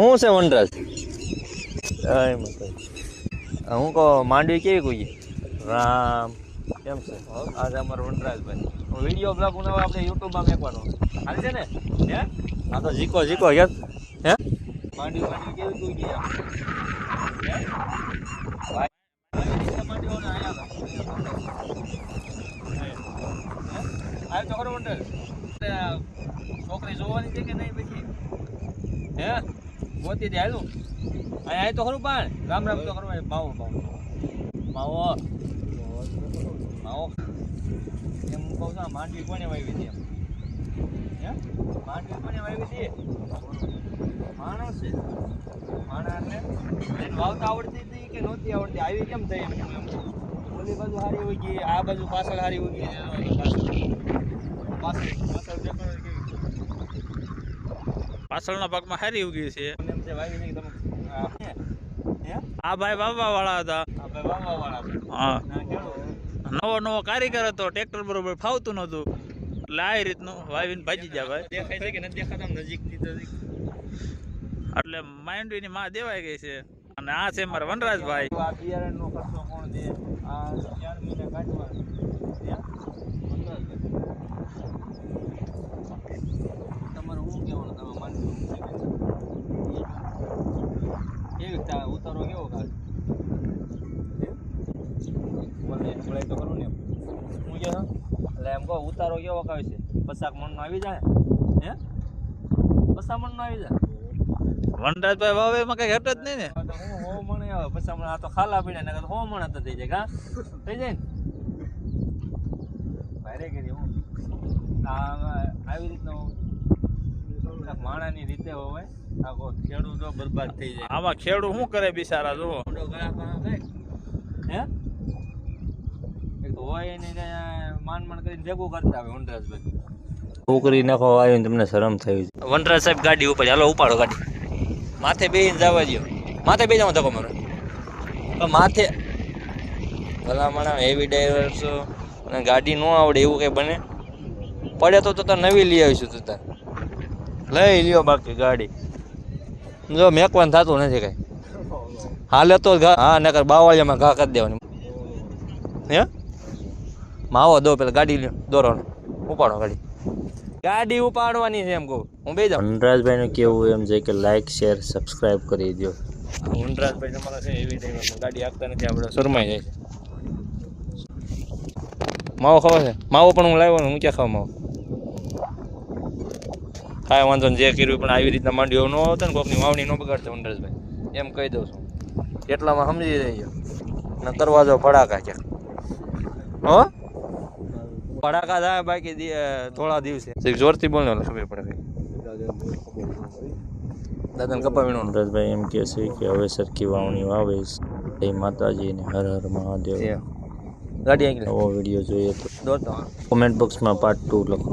શું છે વનરાજ. હું કહો માંડવી કેવી કોઈ રામ. કેમ છે? આજે અમારો વનરાજભાઈ હું વીડિયો બ્લોગ બનાવો આપણે યુટ્યુબમાં મેકવાનો. હાલ છે ને? હે? હા તો જીકો જીકો યાર. હે? માંડવી માંડવી કેવી કોઈ ગઈ? આવ્યો તો ખરો વનરાજ? છોકરી જોવાની છે કે નહીં પછી? હે? ગોતી દે હાલું. અહીં આય તો ખરું પણ. રામ રામ તો ખરું માવો માવો માવો માવો એમ હું કહું છું આ માંડવી કોને વાવી હતી એમ? માંડવી કોને વાવી હતી માણસ છે. માણસને વાવતા આવડતી હતી કે નહોતી આવડતી. આવી કેમ થઈ એમ? એમ. ઓલી બાજુ હારી હોય ગઈ આ બાજુ પાછળ હારી હોય ગઈ પાછળ. પાછળ પાછળના ભાગમાં હારી ઉગી છે. આ ભાઈ વાળા હતા. હા. નવો નવો કારીગર હતો ટ્રેક્ટર બરોબર ફાવતું નહોતું. એટલે આ રીતનું વાવીને ભાજી જાય ભાઈ. દેખાય છે કે નથી દેખાતા? નજીકથી નજીક એટલે માંડવીની માં દેવાઈ ગઈ છે. અને આ છે મારા વનરાજભાઈ. આ બિયારણનો ખર્ચો કોણ દે? આ ચાર મહિના કાઢવા હે? તમારે શું કહેવાનું તમે માનજો કેવી તા- ઉતારો કેવો કાઢ બોલે બોલાય ને. હું કહે એટલે એમ કહો ઉતારો કેવો કાવે છે? પચાક મણનો આવી જાય? હે? પચાસ મણનો આવી જાય? વનરાજભાઈ વાવે એમાં કઈ ઘટ જ નહીં ને? તો હું હો મણે આવે પછી મણ આ તો ખાલા પીડ્યા ને હો મણ તો થઈ જાય કા થઈ જાય ને? ભારે કરી હું. આવી રીતનો માણાની રીતે હોય આખો ખેડૂતો બરબાદ થઈ જાય. આમાં ખેડૂત શું કરે બિચારા જુઓ. હે? હોય એને માન માન કરીને ભેગું કરતા આવે વનરાજભાઈ. છોકરી નાખો આવીને તમને શરમ થઈ વનરાજ સાહેબ ગાડી ઉપર હાલો ઉપાડો ગાડી. માથે બેહીને જવા દો માથે બે જવા ધક્કો મારો માથે. ભલામણ હેવી ડ્રાઈવર છો અને ગાડી ન આવડે એવું કંઈ બને. પડે તો તો નવી લઈ આવીશું તું તાર. લઈ લ્યો બાકી ગાડી. જો મેકવાન થતું નથી કાંઈ. હાલે તો ઘા હા નકર બાવળિયામાં ઘા કરી દેવાની. હે? માવો દો પેલા ગાડી દોરો ઉપાડો ગાડી. ગાડી ઉપાડવાની છે એમ કહું. હું બે જાઉં. વનરાજભાઈનું કેવું એમ છે કે લાઈક શેર સબસ્ક્રાઇબ કરી દો વનરાજભાઈ તમારા છે એવી ટાઈમ ગાડી આપતા નથી આપણે શરમાઈ જાય. માવો ખાવો છે? માવો પણ હું લાવ્યો ને હું ક્યાં ખાવા માવો? કાંઈ વાંધો ને જે કર્યું પણ આવી રીતના માંડ્યો ન આવતો ને કોકની વાવણી ન બગાડતો વનરાજભાઈ એમ કહી દઉં છું. એટલામાં સમજી જઈએ ને કરવા જાવ ભડાકા ક્યાંક હો? ભડાકા થાય બાકી થોડા દિવસે. જોરથી બોલ ને ખબર પડે કપા વીણો વનરાજભાઈ એમ કહે છે કે હવે સરખી વાવણી વાવીશ જય માતાજીને હર હર મહાદેવ. ગાડી આગળ. વીડિયો જોઈએ તો કોમેન્ટ બોક્સમાં પાર્ટ ટુ લખો.